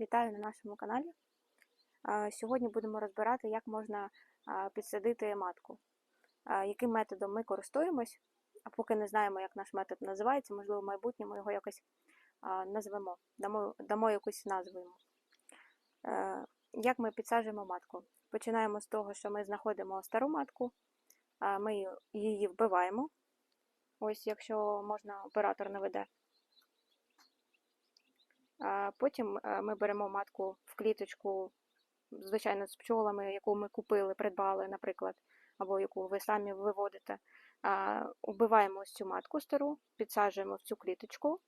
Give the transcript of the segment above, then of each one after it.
Вітаю на нашому каналі. Сьогодні будемо розбирати, як можна підсадити матку. Яким методом ми користуємось, а поки не знаємо, як наш метод називається, можливо, в майбутньому його якось назвемо, дамо, дамо якусь назву йому. Як ми підсаджуємо матку? Починаємо з того, що ми знаходимо стару матку, ми її вбиваємо. Ось, якщо можна, оператор наведе. Потім е, ми беремо матку в кліточку, звичайно, з пчолами, яку ми купили, придбали, наприклад, або яку ви самі виводите. Убиваємо ось цю матку стару, підсаджуємо в цю кліточку,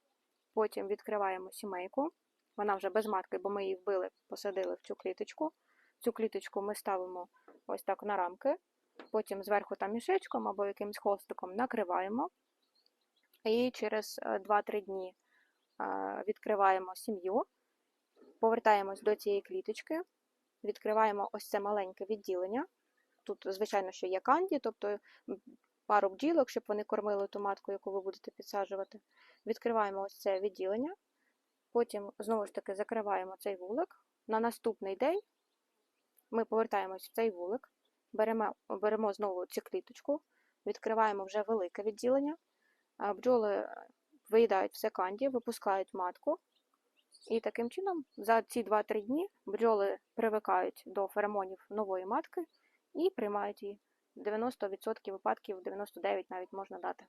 потім відкриваємо сімейку. Вона вже без матки, бо ми її вбили, посадили в цю кліточку. Цю кліточку ми ставимо ось так на рамки, потім зверху там мішечком або якимсь хвостиком накриваємо. І через 2-3 дні а, відкриваємо сім'ю, повертаємось до цієї кліточки, відкриваємо ось це маленьке відділення. Тут, звичайно, що є канді, тобто пару бджілок, щоб вони кормили ту матку, яку ви будете підсаджувати. Відкриваємо ось це відділення, потім знову ж таки закриваємо цей вулик. На наступний день ми повертаємось в цей вулик, беремо, беремо знову цю кліточку, відкриваємо вже велике відділення. Бджоли виїдають все канді, випускають матку. І таким чином за ці 2-3 дні бджоли привикають до феромонів нової матки і приймають її. 90% випадків, 99% навіть можна дати.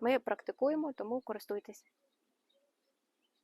Ми практикуємо, тому користуйтесь.